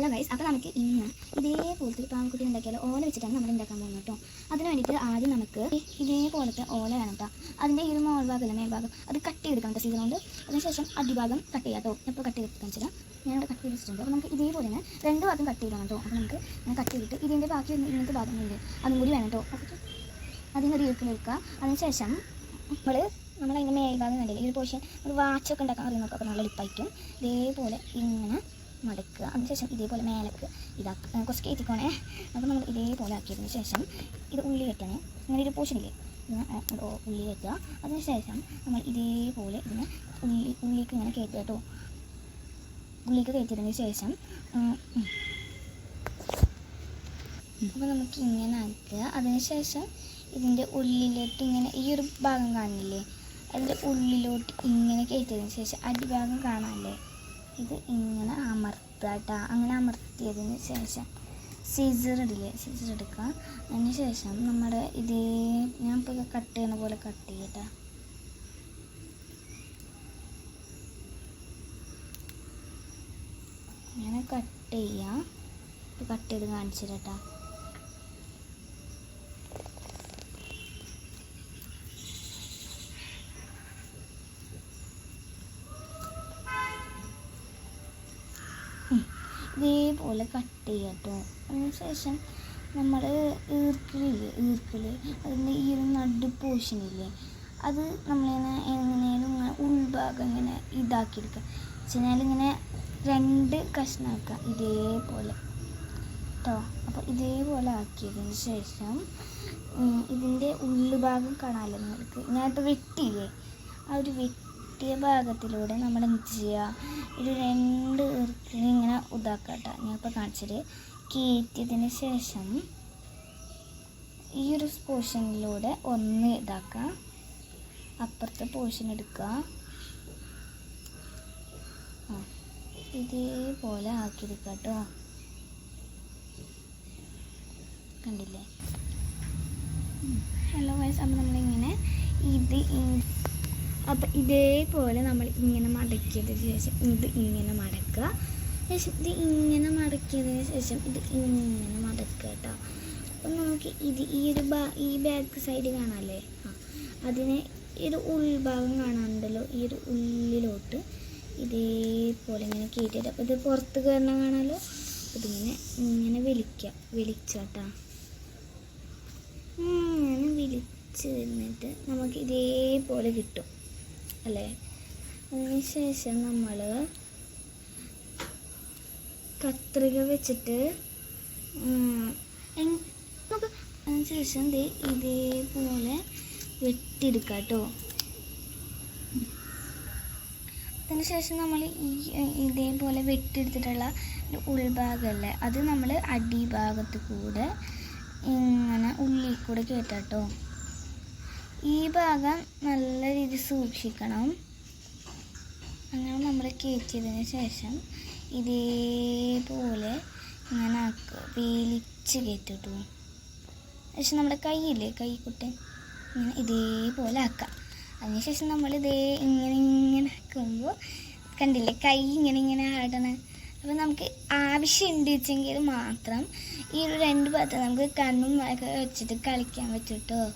Hello guys അപ്പോൾ നമുക്ക് ഇന്ന് ഇതേപോലത്തെ ഒരു പാമ്പുക്കുട്ടി ഉണ്ടാക്കിയാലോ? ഓല വെച്ചിട്ടാണ് നമ്മൾ ഉണ്ടാക്കാൻ പോകുന്നത് കേട്ടോ. അതിന് വേണ്ടിയിട്ട് ആദ്യം നമുക്ക് ഇതേപോലത്തെ ഓല വേണം കേട്ടോ. അതിന്റെ ഈ ഒരു മോൾഭാഗമല്ല മേൽഭാഗം അത് കട്ട് ചെയ്തെടുക്കണം കേട്ടോ സീസൺ കൊണ്ട്. അതിനുശേഷം അടിഭാഗം കട്ട് ചെയ്യാം കേട്ടോ. ഇപ്പോൾ കട്ട് ചെയ്തെടുക്കാൻ വെച്ചാൽ ഞാനിവിടെ കട്ട് ചെയ്ത് വെച്ചിട്ടുണ്ട് അപ്പോൾ നമുക്ക് ഇതേപോലെ തന്നെ രണ്ട് ഭാഗം കട്ട് ചെയ്യണം കേട്ടോ. അപ്പോൾ നമുക്ക് കട്ട് ചെയ്തിട്ട് ഇതിന്റെ ബാക്കി ഇങ്ങനത്തെ ഭാഗങ്ങളുണ്ട്. അതും കൂടി വേണം കേട്ടോ. അപ്പോൾ അതിന് വെക്കുക അതിനുശേഷം നമ്മൾ നമ്മളതിന്റെ മേൽഭാഗം കണ്ടില്ല? ഈ ഒരു പോർഷൻ ഒരു വാച്ചൊക്കെ ഉണ്ടാക്കാൻ അപ്പോൾ നല്ല എളുപ്പമായിരിക്കും ഇതേപോലെ ഇങ്ങനെ മടക്കുക. അതിനുശേഷം ഇതേപോലെ മേലക്ക് ഇതാക്കുക കുറച്ച് കയറ്റിക്കോണേ അപ്പോൾ നമ്മൾ ഇതേപോലെ ആക്കിയതിന് ശേഷം ഇത് ഉള്ളി കെട്ടണേ. ഇങ്ങനെ ഒരു പോഷനില്ലേ ഉള്ളി കയറ്റുക അതിനുശേഷം നമ്മൾ ഇതേപോലെ ഇതിനെ ഉള്ളി ഉള്ളിക്ക് ഇങ്ങനെ കയറ്റുക കേട്ടോ. ഉള്ളിക്ക് കയറ്റിയതിന് ശേഷം. അപ്പോൾ നമുക്ക് ഇങ്ങനെ ആക്കുക. അതിനുശേഷം ഇതിന്റെ ഉള്ളിലോട്ട് ഇങ്ങനെ ഈ ഒരു ഭാഗം കാണില്ലേ അതിന്റെ ഉള്ളിലോട്ട് ഇങ്ങനെ കയറ്റിയതിന് ശേഷം അടിഭാഗം കാണാമല്ലേ ഇത് ഇങ്ങനെ അമർത്തുക കേട്ടോ അങ്ങനെ അമർത്തിയതിന് ശേഷം സീസർ ഇടില്ലേ? സീസർ എടുക്കുക. അതിന് ശേഷം നമ്മുടെ ഇതേ ഞാൻ ഇപ്പോൾ കട്ട് ചെയ്യുന്ന പോലെ കട്ട് ചെയ്യട്ടെ. അങ്ങനെ കട്ട് ചെയ്യാം. ഇപ്പോൾ കട്ട് ചെയ്ത് കാണിച്ചു തരാം കേട്ടോ ഇതേപോലെ കട്ട് ചെയ്യുക കേട്ടോ അതിനുശേഷം നമ്മൾ ഈർക്കിളില്ലേ ഈർക്കിൽ അതിന്റെ ഈ ഒരു നടു പോഷനില്ലേ അത് നമ്മളിങ്ങനെ എങ്ങനെയാലും ഇങ്ങനെ ഉൾഭാഗം ഇങ്ങനെ ഇതാക്കിയെടുക്കുക. വെച്ചാൽ ഇങ്ങനെ രണ്ട് കഷ്ണമാക്കുക ഇതേപോലെ. കേട്ടോ അപ്പോൾ ഇതേപോലെ ആക്കിയതിന് ശേഷം ഇതിന്റെ ഉള്ളുഭാഗം കാണാമല്ലോ നിങ്ങൾക്ക്. ഞാനിപ്പോൾ വെട്ടിയില്ലേ ആ ഒരു വെട്ടിയ ഭാഗത്തിലൂടെ നമ്മൾ എന്ത് ചെയ്യുക? ഒരു രണ്ട് ഇങ്ങനെ ഇതാക്കുക കേട്ടോ ഞാനിപ്പോൾ കാണിച്ചത്. കയറ്റിയതിന് ശേഷം ഈ ഒരു പോർഷനിലൂടെ ഒന്ന് ഇതാക്കുക അപ്പുറത്തെ പോർഷൻ എടുക്കുക. ഇതേപോലെ ആക്കിയെടുക്കുക കേട്ടോ. കണ്ടില്ലേ? ഹലോ വയസ്സ് അപ്പോൾ നമ്മളിങ്ങനെ ഇത് അപ്പം ഇതേപോലെ നമ്മൾ ഇങ്ങനെ മടക്കിയതിന് ശേഷം ഇത് ഇങ്ങനെ മടക്കുക. ശേഷം ഇത് ഇങ്ങനെ മടക്കിയതിന് ശേഷം ഇത് ഇങ്ങനെ മടക്കുക കേട്ടോ. അപ്പം നമുക്ക് ഇത് ഈ ഒരു ബാ ഈ ബാക്ക് സൈഡ് കാണാമല്ലേ ആ അതിനെ ഈ ഒരു ഉൾഭാഗം കാണാനുണ്ടല്ലോ. ഈ ഒരു ഉള്ളിലോട്ട് ഇതേപോലെ ഇങ്ങനെ കയറ്റിയിട്ട് അപ്പോൾ ഇത് പുറത്ത് കയറണം കാണാമല്ലോ ഇതിങ്ങനെ ഇങ്ങനെ വലിക്കുക വലിച്ചോട്ടാ ഇങ്ങനെ വിളിച്ച് നിന്നിട്ട് നമുക്ക് ഇതേപോലെ കിട്ടും. അല്ലേ? അതിന് ശേഷം നമ്മൾ കത്രിക വെച്ചിട്ട് നമുക്ക് അതിന് ശേഷം ദേ ഇതേപോലെ വെട്ടിയെടുക്കാം കേട്ടോ അതിന് ശേഷം നമ്മൾ ഈ ഇതേപോലെ വെട്ടിയെടുത്തിട്ടുള്ള ഉൾഭാഗമല്ലേ അത് നമ്മൾ അടിഭാഗത്ത് കൂടെ ഇങ്ങനെ ഉള്ളിൽ കൂടെ കേട്ടോ ഈ ഭാഗം നല്ല രീതിയിൽ സൂക്ഷിക്കണം. അങ്ങനെ നമ്മൾ കയറ്റിയതിന് ശേഷം ഇതേപോലെ ഇങ്ങനെ ആക്കുക. വേലിച്ച് കയറ്റിട്ടു. പക്ഷെ നമ്മുടെ കൈയില്ലേ കൈക്കുട്ടി. ഇങ്ങനെ ഇതേപോലെ ആക്കാം അതിനുശേഷം നമ്മൾ ഇതേ ഇങ്ങനെ ഇങ്ങനെ ആക്കുമ്പോൾ കണ്ടില്ലേ? കൈ ഇങ്ങനെ ഇങ്ങനെ ആടണ. അപ്പോൾ നമുക്ക് ആവശ്യമുണ്ട് വെച്ചെങ്കിൽ മാത്രം ഈ ഒരു രണ്ട് ഭാഗത്ത് നമുക്ക് കണ്ണും വെച്ചിട്ട് കളിക്കാൻ പറ്റും കേട്ടോ